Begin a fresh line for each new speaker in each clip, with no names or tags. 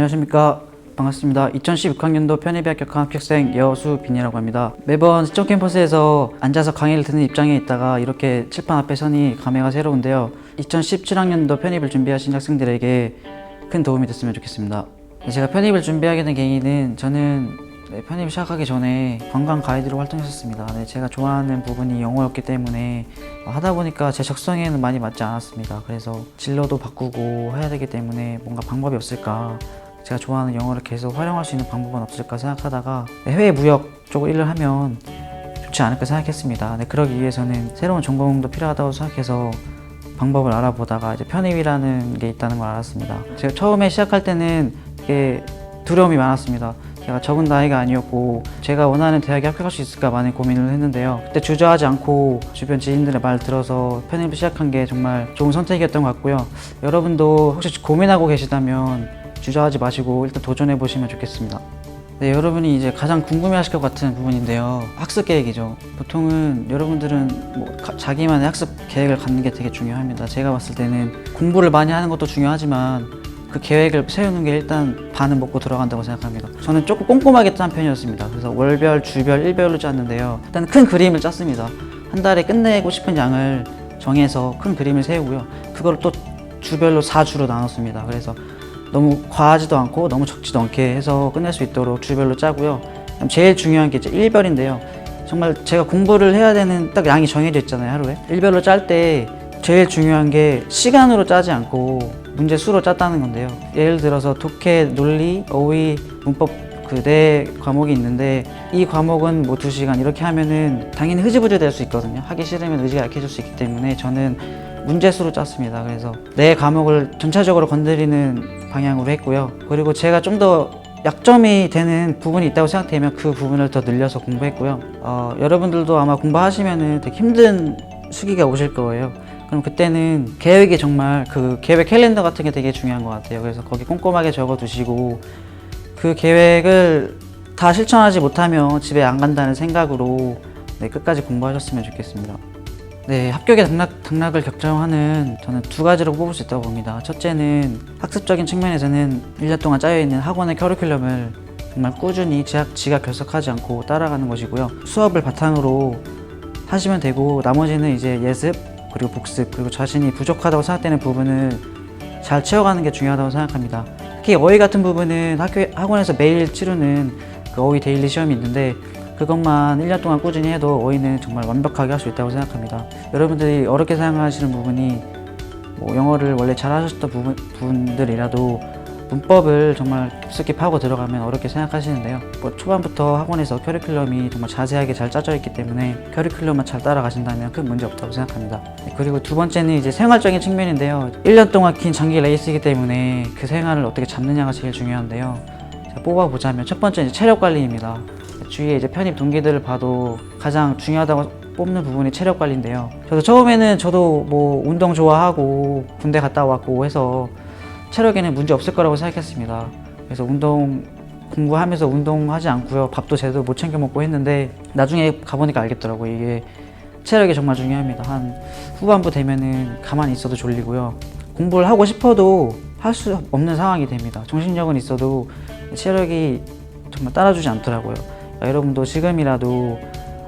안녕하십니까. 반갑습니다. 2016학년도 편입에 합격한 합격생 여수빈이라고 합니다. 매번 시청 캠퍼스에서 앉아서 강의를 듣는 입장에 있다가 이렇게 칠판 앞에 서니 감회가 새로운데요. 2017학년도 편입을 준비하신 학생들에게 큰 도움이 됐으면 좋겠습니다. 네, 제가 편입을 준비하게 된 계기는 저는 네, 편입 시작하기 전에 관광 가이드로 활동했었습니다. 네, 제가 좋아하는 부분이 영어였기 때문에 하다 보니까 제 적성에는 많이 맞지 않았습니다. 그래서 진로도 바꾸고 해야 되기 때문에 뭔가 방법이 없을까 제가 좋아하는 영어를 계속 활용할 수 있는 방법은 없을까 생각하다가 네, 해외 무역 쪽 일을 하면 좋지 않을까 생각했습니다. 네, 그러기 위해서는 새로운 전공도 필요하다고 생각해서 방법을 알아보다가 이제 편입이라는 게 있다는 걸 알았습니다. 제가 처음에 시작할 때는 이게 두려움이 많았습니다. 제가 적은 나이가 아니었고 제가 원하는 대학에 합격할 수 있을까 많이 고민을 했는데요. 그때 주저하지 않고 주변 지인들의 말 들어서 편입을 시작한 게 정말 좋은 선택이었던 것 같고요. 여러분도 혹시 고민하고 계시다면 주저하지 마시고 일단 도전해 보시면 좋겠습니다. 네, 여러분이 이제 가장 궁금해하실 것 같은 부분인데요. 학습 계획이죠. 보통은 여러분들은 뭐 가- 자기만의 학습 계획을 갖는 게 되게 중요합니다. 제가 봤을 때는 공부를 많이 하는 것도 중요하지만 그 계획을 세우는 게 일단 반은 먹고 들어간다고 생각합니다. 저는 조금 꼼꼼하게 짠 편이었습니다. 그래서 월별, 주별, 일별로 짰는데요. 일단 큰 그림을 짰습니다. 한 달에 끝내고 싶은 양을 정해서 큰 그림을 세우고요. 그걸 또 주별로 4주로 나눴습니다. 그래서 너무 과하지도 않고 너무 적지도 않게 해서 끝낼 수 있도록 주별로 짜고요. 제일 중요한 게 이제 일별인데요. 정말 제가 공부를 해야 되는 딱 양이 정해져 있잖아요, 하루에. 일별로 짤 때 제일 중요한 게 시간으로 짜지 않고 문제 수로 짰다는 건데요. 예를 들어서 독해, 논리, 어휘, 문법 그네 과목이 있는데 이 과목은 뭐 두 시간 이렇게 하면은 당연히 흐지부지 될 수 있거든요. 하기 싫으면 의지가 약해질 수 있기 때문에 저는 문제수로 짰습니다. 그래서 네 과목을 전체적으로 건드리는 방향으로 했고요. 그리고 제가 좀 더 약점이 되는 부분이 있다고 생각되면 그 부분을 더 늘려서 공부했고요. 어, 여러분들도 아마 공부하시면은 되게 힘든 시기가 오실 거예요. 그럼 그때는 계획이 정말 그 계획 캘린더 같은 게 되게 중요한 것 같아요. 그래서 거기 꼼꼼하게 적어 두시고 그 계획을 다 실천하지 못하면 집에 안 간다는 생각으로 네, 끝까지 공부하셨으면 좋겠습니다. 네, 합격의 당락, 당락을 결정하는 저는 두 가지로 뽑을 수 있다고 봅니다. 첫째는 학습적인 측면에서는 1년 동안 짜여있는 학원의 커리큘럼을 정말 꾸준히 지각, 지각 결석하지 않고 따라가는 것이고요. 수업을 바탕으로 하시면 되고 나머지는 이제 예습 그리고 복습 그리고 자신이 부족하다고 생각되는 부분을 잘 채워가는 게 중요하다고 생각합니다. 특히 어휘 같은 부분은 학교 학원에서 매일 치르는 그 어휘 데일리 시험이 있는데 그것만 1년 동안 꾸준히 해도 어휘는 정말 완벽하게 할 수 있다고 생각합니다. 여러분들이 어렵게 생각하시는 부분이 뭐 영어를 원래 잘 하셨던 부분, 분들이라도 문법을 정말 깊숙이 파고 들어가면 어렵게 생각하시는데요. 뭐 초반부터 학원에서 커리큘럼이 정말 자세하게 잘 짜져 있기 때문에 커리큘럼만 잘 따라가신다면 큰 문제 없다고 생각합니다. 네, 그리고 두 번째는 이제 생활적인 측면인데요. 1년 동안 긴 장기 레이스이기 때문에 그 생활을 어떻게 잡느냐가 제일 중요한데요. 자, 뽑아보자면 첫 번째 이제 체력 관리입니다. 주위에 이제 편입 동기들을 봐도 가장 중요하다고 뽑는 부분이 체력 관리인데요. 저도 처음에는 저도 뭐 운동 좋아하고 군대 갔다 왔고 해서 체력에는 문제 없을 거라고 생각했습니다. 그래서 운동 공부하면서 운동하지 않고요. 밥도 제대로 못 챙겨 먹고 했는데 나중에 가보니까 알겠더라고요. 이게 체력이 정말 중요합니다. 한 후반부 되면은 가만히 있어도 졸리고요. 공부를 하고 싶어도 할 수 없는 상황이 됩니다. 정신력은 있어도 체력이 정말 따라주지 않더라고요. 여러분도 지금이라도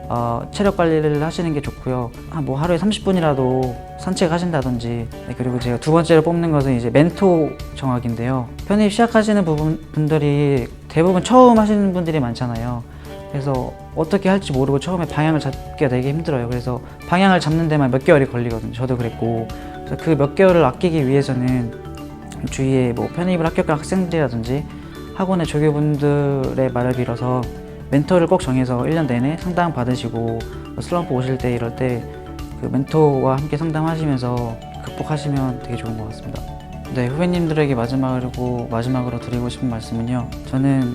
어, 체력 관리를 하시는 게 좋고요. 한뭐 하루에 30분이라도 산책하신다든지 네, 그리고 제가 두 번째로 뽑는 것은 이제 멘토 정학인데요. 편입 시작하시는 부분, 분들이 대부분 처음 하시는 분들이 많잖아요. 그래서 어떻게 할지 모르고 처음에 방향을 잡기가 되게 힘들어요. 그래서 방향을 잡는 데만 몇 개월이 걸리거든요. 저도 그랬고 그 몇 개월을 아끼기 위해서는 주위에 뭐 편입을 합격한 학생들이라든지 학원의 조교분들의 말을 빌어서 멘토를 꼭 정해서 1년 내내 상담 받으시고 슬럼프 오실 때 이럴 때 그 멘토와 함께 상담하시면서 극복하시면 되게 좋은 것 같습니다. 네, 후배님들에게 마지막으로 마지막으로 드리고 싶은 말씀은요. 저는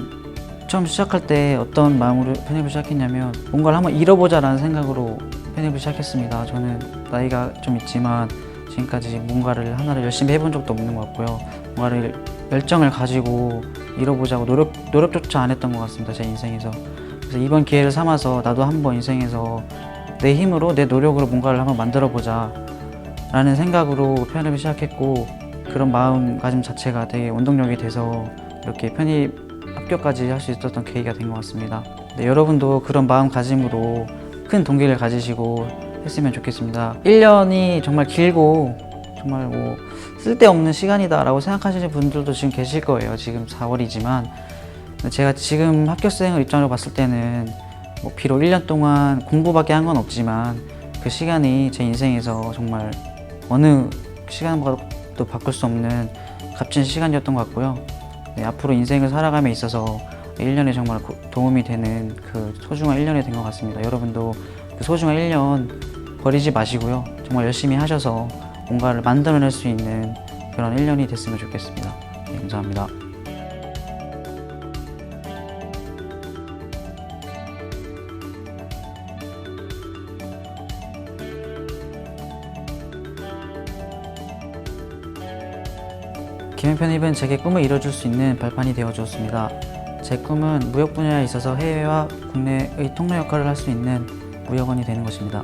처음 시작할 때 어떤 마음으로 편입을 시작했냐면 뭔가를 한번 잃어보자라는 생각으로 편입을 시작했습니다. 저는 나이가 좀 있지만 지금까지 뭔가를 하나를 열심히 해본 적도 없는 것 같고요. 뭔가를 열정을 가지고 잃어보자고 노력 노력조차 안 했던 것 같습니다. 제 인생에서. 그래서 이번 기회를 삼아서 나도 한번 인생에서 내 힘으로 내 노력으로 뭔가를 한번 만들어 보자 라는 생각으로 편입을 시작했고 그런 마음가짐 자체가 되게 원동력이 돼서 이렇게 편입 합격까지 할 수 있었던 계기가 된 것 같습니다. 네, 여러분도 그런 마음가짐으로 큰 동기를 가지시고 했으면 좋겠습니다. 1년이 정말 길고 정말 뭐 쓸데없는 시간이다라고 생각하시는 분들도 지금 계실 거예요. 지금 4월이지만 제가 지금 합격생을 입장으로 봤을 때는 뭐 비록 1년 동안 공부밖에 한 건 없지만 그 시간이 제 인생에서 정말 어느 시간보다도 바꿀 수 없는 값진 시간이었던 것 같고요. 네, 앞으로 인생을 살아감에 있어서 1년에 정말 고- 도움이 되는 그 소중한 1년이 된 것 같습니다. 여러분도 그 소중한 1년 버리지 마시고요. 정말 열심히 하셔서 뭔가를 만들어낼 수 있는 그런 1년이 됐으면 좋겠습니다. 네, 감사합니다. 김행 편입은 제게 꿈을 이뤄줄 수 있는 발판이 되어 주었습니다. 제 꿈은 무역 분야에 있어서 해외와 국내의 통로 역할을 할 수 있는 무역원이 되는 것입니다.